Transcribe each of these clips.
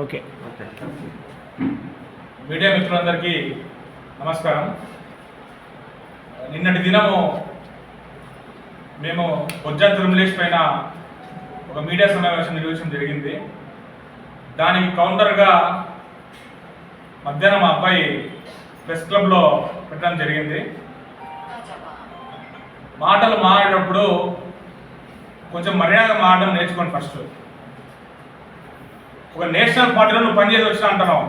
Okay. Media మిత్రులందరికీ నమస్కారం. నిన్నటి దినము మేము బొజ్జా తిరుమలేష్ పైన ఒక మీడియా సమావేశం నిర్వహించడం జరిగింది. దానికి కౌంటర్గా మధ్యాహ్నం మా అబ్బాయి ప్రెస్ క్లబ్లో పెట్టడం జరిగింది. మాటలు మాడేటప్పుడు కొంచెం మర్యాద మాడడం నేర్చుకోండి ఫస్ట్. ఒక నేషనల్ పార్టీలో నువ్వు పనిచేసి వచ్చిన అంటున్నావు.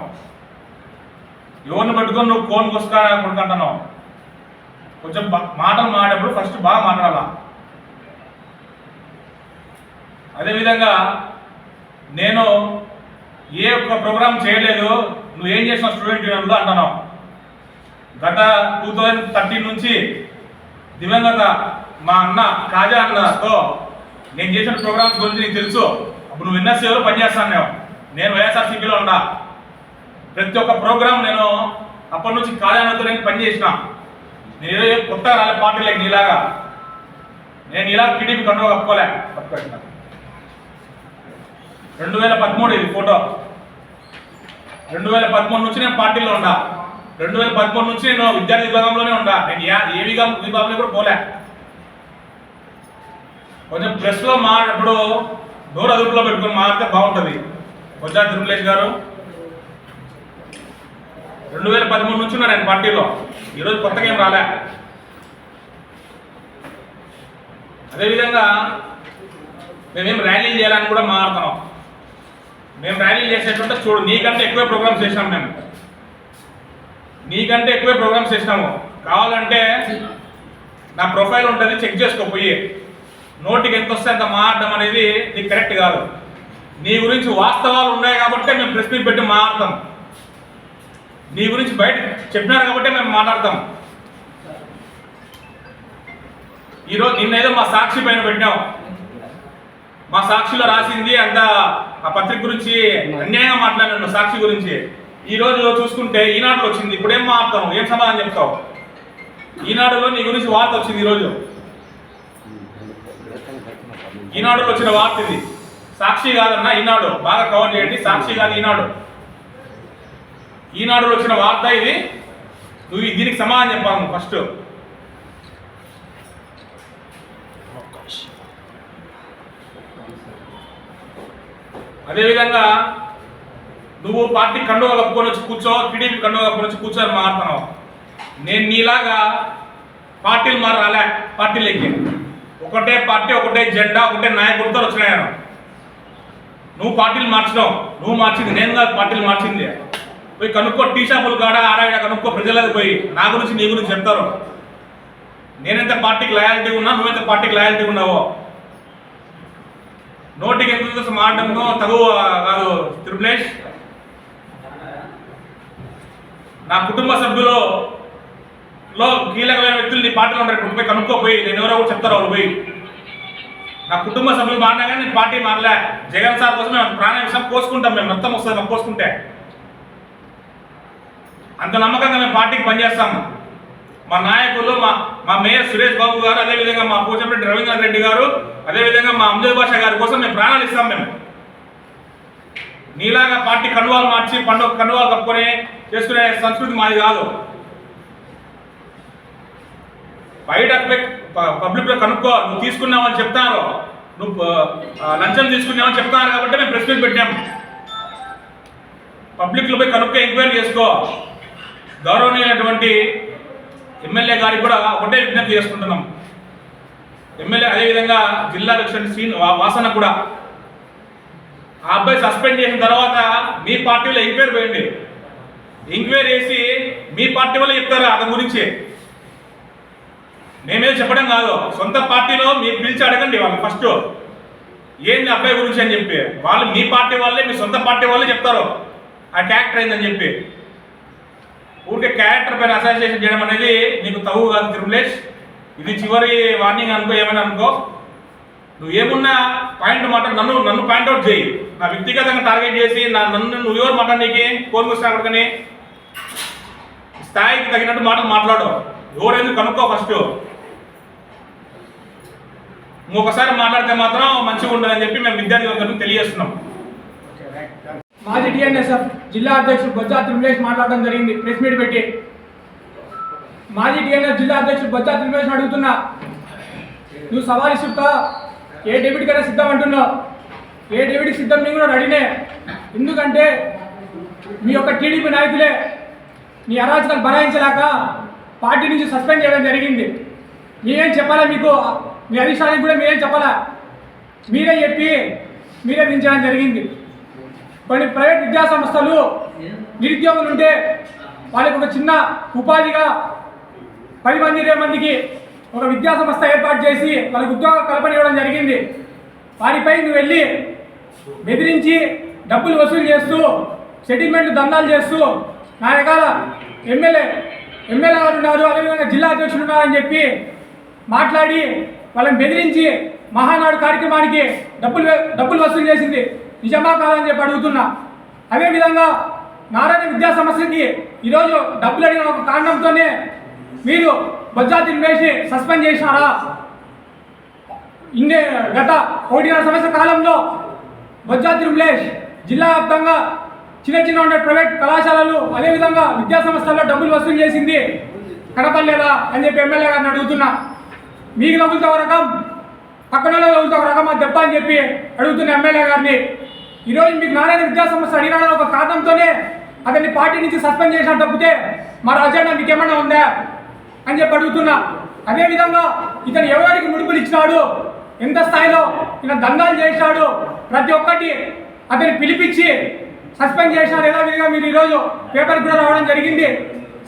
ఎవరిని పెట్టుకొని నువ్వు కోన్ పుస్తకా కొడుకుంటున్నావు కొంచెం మాటలు మాడేటప్పుడు ఫస్ట్ బాగా మాట్లాడాలా? అదేవిధంగా నేను ఏ ఒక్క ప్రోగ్రామ్ చేయలేదు నువ్వు ఏం చేసిన స్టూడెంట్ యూనియన్లో అంటున్నావు. గత టూ థౌజండ్ థర్టీన్ నుంచి దివంగత మా అన్న కాజా అన్నతో నేను చేసిన ప్రోగ్రామ్స్ గురించి నీకు తెలుసు. అప్పుడు నువ్వు ఎన్ఎస్సీలో పనిచేస్తాను నేను నేను వైఎస్ఆర్సీపీలో ఉన్నా. ప్రతి ఒక్క ప్రోగ్రామ్ నేను అప్పటి నుంచి కాజా నేను పనిచేసిన. నేను ఏదో కొత్త రాలే పార్టీలకు నీలాగా. నేను ఇలా టీడీపీ కండువ కప్పుకోలే. పట్టుకోండి రెండు వేల పదమూడు ఇది ఫోటో. రెండు వేల పదమూడు నుంచి నేను పార్టీలో ఉండా రెండు వేల పదమూడు నుంచి నేను విద్యార్థి విభాగంలోనే ఉండా నేను ఏవిగా ఏ విభాగం విభాగంలో కూడా పోలే. కొంచెం ప్రెస్లో మాట్లాడప్పుడు నోరు అదుపులో పెట్టుకుని మాట్లాడితే బాగుంటుంది. కొజ్జా తిరుమలేష్ గారు. రెండు వేల పదమూడు నుంచి ఉన్నారు ఆయన పార్టీలో. ఈరోజు కొత్తగా ఏం రాలే. అదేవిధంగా మేమేం ర్యాలీలు చేయాలని కూడా మాట్లాడుతున్నాం. మేము ర్యాలీలు చేసేటంటే చూడు నీకంటే ఎక్కువే ప్రోగ్రామ్స్ చేసినాం మేము. నీకంటే ఎక్కువే ప్రోగ్రామ్స్ చేసినాము. కావాలంటే నా ప్రొఫైల్ ఉంటుంది చెక్ చేసుకో పోయి. నోటికి ఎంత వస్తే అంత మారడం అనేది నీకు కరెక్ట్ కాదు. నీ గురించి వాస్తవాలు ఉన్నాయి కాబట్టి మేము ప్రెస్ మీట్ పెట్టి మాట్లాడతాం. నీ గురించి బయట చెప్పినారు కాబట్టి మేము మాట్లాడతాం. ఈరోజు నిన్నైతే మా సాక్షి పైన పెట్టినాం. మా సాక్షిలో రాసింది అంత ఆ పత్రిక గురించి అన్యాయంగా మాట్లాడినాను సాక్షి గురించి. ఈ రోజు చూసుకుంటే ఈనాడులో వచ్చింది. ఇప్పుడు ఏం మాట్లాడతావు? ఏం సమాధానం చెప్తావు? ఈనాడులో నీ గురించి వార్త వచ్చింది ఈరోజు. ఈనాడులో వచ్చిన వార్త ఇది. సాక్షి కాదన్నా ఈనాడు. బాగా కవర్ చేయండి. సాక్షి కాదు ఈనాడు. ఈనాడులో వచ్చిన వార్త ఇది. నువ్వు దీనికి సమాధానం నువ్వు ఫస్ట్ అదేవిధంగా నువ్వు పార్టీ కండువ కప్పుకొని వచ్చి కూర్చో టీడీపీ కండువ కప్పుకొని వచ్చి కూర్చొని మారుతున్నావు నేను నీలాగా పార్టీలు మారాలే పార్టీలకి. ఒకటే పార్టీ ఒకటే జెండా ఒకటే నాయకుడితో వచ్చినాయను నువ్వు పార్టీలు మార్చినావు. నువ్వు మార్చింది నేను కాదు పార్టీలు మార్చింది. పోయి కనుక్కో టీ షాపులు కాడ ఆడ కనుక్కో ప్రజలకు పోయి. నా గురించి నీ గురించి చెప్తారు. నేనెంత పార్టీకి లాయాలిటీ ఉన్నా నువ్వెంత పార్టీకి లాయాలిటీ ఉన్నావో. నోటికి ఎంత మాట్లాడము తగు కాదు త్రిపులేష్? నా కుటుంబ సభ్యులు లో కీలకమైన వ్యక్తులు నీ పార్టీలో ఉన్నారు. పోయి కనుక్కోపోయి నేను ఎవరో కూడా చెప్తారు వాళ్ళు పోయి. నా కుటుంబ సభ్యులు మారినా కానీ నేను పార్టీ మారలే. జగన్ సార్ కోసం మేము ప్రాణ విషయం పోసుకుంటాం మేము రక్తం వస్తుంది మేము పోసుకుంటే. అంత నమ్మకంగా మేము పార్టీకి పనిచేస్తాము. మా నాయకులు మా మా మేయర్ సురేష్ బాబు గారు అదేవిధంగా మా పోచంరెడ్డి రవీంద్రనాథ్ రెడ్డి గారు అదేవిధంగా మా అంజయ్ భాష గారి కోసం మేము ప్రాణాలు ఇస్తాం మేము. నీలాగా పార్టీ కండువాలు మార్చి పండుగ కండువాలు కప్పుకొని చేసుకునే సంస్కృతి మాది కాదు. బయట పబ్లిక్లో కనుక్కో నువ్వు తీసుకున్నావని చెప్తారు. నువ్వు లంచం తీసుకున్నావని చెప్తారు కాబట్టి మేము ప్రెస్ మీట్ పెట్టాం. పబ్లిక్లో పోయి కనుక్కో ఎంక్వైరీ చేసుకో. గౌరవనీయమైనటువంటి ఎమ్మెల్యే గారికి కూడా ఒకటే విజ్ఞప్తి చేసుకుంటున్నాం ఎమ్మెల్యే అదేవిధంగా జిల్లా అధ్యక్షుడు సీన్ వా- వాసన కూడా. ఆ అబ్బాయి సస్పెండ్ చేసిన తర్వాత మీ పార్టీలో ఎంక్వైరీ పోయండి ఎంక్వైరీ చేసి మీ పార్టీ వల్ల చెప్తారు? అతని గురించి. మేమేం చెప్పడం కాదు. సొంత పార్టీలో మీరు పిలిచి అడగండి వాళ్ళు ఫస్ట్. ఏంది అబ్బాయి గురించి అని చెప్పి. వాళ్ళు మీ పార్టీ వాళ్ళే మీ సొంత పార్టీ వాళ్ళే చెప్తారు. ఆ క్యారెక్టర్ అయిందని చెప్పి. ఊరికే క్యారెక్టర్ పైన అసోసియేషన్ చేయడం అనేది నీకు తగు కాదు త్రిపులేష్. ఇది చివరి వార్నింగ్ అనుకో ఏమైనా అనుకో. నువ్వు ఏమున్నా పాయింట్ మాట నన్ను నన్ను పాయింట్ అవుట్ చేయి. నా వ్యక్తిగతంగా టార్గెట్ చేసి నా నన్ను నువ్వు ఎవరు మాట నీకు కోరిక అక్కడికని స్థాయికి తగినట్టు మాటలు మాట్లాడు. ఎవరెందుకు కనుక్కో ఫస్ట్ ఇంకొకసారి మాట్లాడితే మాత్రం మంచిగా ఉండదని చెప్పి మేము విద్యార్థి తెలియజేస్తున్నాం. మాజీ టీఎన్ఎస్ఎఫ్ జిల్లా అధ్యక్షుడు బొత్స త్రిమలేష్ మాట్లాడడం జరిగింది ప్రెస్ మీట్ పెట్టి. మాజీ టీఎన్ఎస్ జిల్లా అధ్యక్షుడు బొత్స త్రిమలేష్ అడుగుతున్నా. నువ్వు సవాల్ ఇస్తుంటా ఏ డెబిట్ కన్నా సిద్ధం అంటున్నావు? ఏ డెబిట్ సిద్ధం నేను కూడా అడిగినే. ఎందుకంటే మీ యొక్క టీడీపీ నాయకులే మీ అరాచకాలు బనాయించలేక పార్టీ నుంచి సస్పెండ్ చేయడం జరిగింది. ఏం చెప్పాలా మీకు? మీ అధిష్టానికి కూడా మీరేం చెప్పాలా? మీరే చెప్పి మీరే దించడం జరిగింది. కొన్ని ప్రైవేట్ విద్యా సంస్థలు నిరుద్యోగులు ఉంటే వాళ్ళకి ఒక చిన్న ఉపాధిగా పది మంది ఇరవై మందికి ఒక విద్యా సంస్థ ఏర్పాటు చేసి వాళ్ళకి ఉద్యోగ కల్పన ఇవ్వడం జరిగింది. వారిపై నువ్వు వెళ్ళి బెదిరించి డబ్బులు వసూలు చేస్తూ సెటిల్మెంట్లు దందాలు చేస్తూ నా రకాల ఎమ్మెల్యే ఎమ్మెల్యే గారు ఉన్నారు అదేవిధంగా జిల్లా అధ్యక్షులు ఉన్నారని చెప్పి మాట్లాడి వాళ్ళని బెదిరించి మహానాడు కార్యక్రమానికి డబ్బులు డబ్బులు వసూలు చేసింది. నిజమా కాదని చెప్పి అడుగుతున్నా. అదేవిధంగా నారాయణ విద్యా సంస్థకి ఈరోజు డబ్బులు అడిగిన ఒక కారణంతోనే మీరు బొజ్జాతిని వేసి సస్పెండ్ చేసినారా? ఇన్ని గత ఒకటిన్నర సంవత్సర కాలంలో బొజ్జా తిరుమలేష్ జిల్లా వ్యాప్తంగా చిన్న చిన్న ఉండే ప్రైవేట్ కళాశాలలు అదేవిధంగా విద్యా సంస్థల్లో డబ్బులు వసూలు చేసింది కనపడలేదా అని చెప్పి ఎమ్మెల్యే గారిని అడుగుతున్నా. మీకు తగులుతా ఒక రకం పక్కన తగులుతా ఒక రకం అది దెబ్బ అని చెప్పి అడుగుతున్న ఎమ్మెల్యే గారిని. ఈరోజు మీకు నారాయణ విద్యా సంస్థ అడిగినాడని ఒక కారణంతోనే అతన్ని పార్టీ నుంచి సస్పెండ్ చేసిన తప్పితే మా అజెండా మీకేమన్నా ఉందా అని చెప్పి అడుగుతున్నా. అదేవిధంగా ఇతను ఎవరికి ముడుపులు ఇచ్చినాడు ఎంత స్థాయిలో ఈయన దందాలు చేశాడు ప్రతి ఒక్కటి అతన్ని పిలిపించి సస్పెండ్ చేసినారు. ఎలా విధంగా మీరు ఈరోజు పేపర్ కూడా రావడం జరిగింది.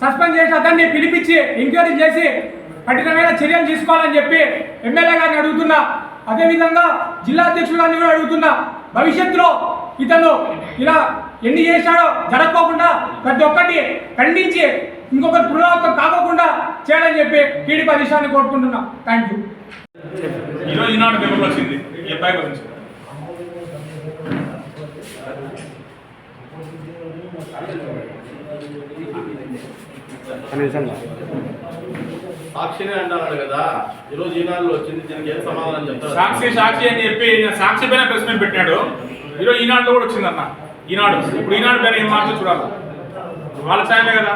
సస్పెండ్ చేసి అతన్ని పిలిపించి ఎంక్వైరీ చేసి కఠినమైన చర్యలు తీసుకోవాలని చెప్పి ఎమ్మెల్యే గారిని అడుగుతున్నా. అదేవిధంగా జిల్లా అధ్యక్షులు గారిని కూడా అడుగుతున్నా. భవిష్యత్తులో ఇతను ఇలా ఎన్ని చేశాడో జరగకోకుండా ప్రతి ఒక్కటి ఖండించి ఇంకొకటి పునరావృతం కాకోకుండా చేయాలని చెప్పి టీడీపీ అధిష్టాన్ని కోరుకుంటున్నా. థ్యాంక్ యూ ఈరోజు ఈనాడు వచ్చింది. ఈ అబ్బాయి గురించి. సాక్షినే అంటున్నాడు కదా. ఈరోజు ఈనాడులో వచ్చింది దీనికి ఏం సమాధానం చెప్తారు? సాక్షి సాక్షి అని చెప్పి సాక్షి పైన మీట్ పెట్టాడు. ఈరోజు ఈనాడులో కూడా వచ్చిందన్న. ఈనాడు. ఇప్పుడు ఈనాడు పేరు ఏం మాటలు చూడాలి. వాళ్ళ ఛానలే కదా.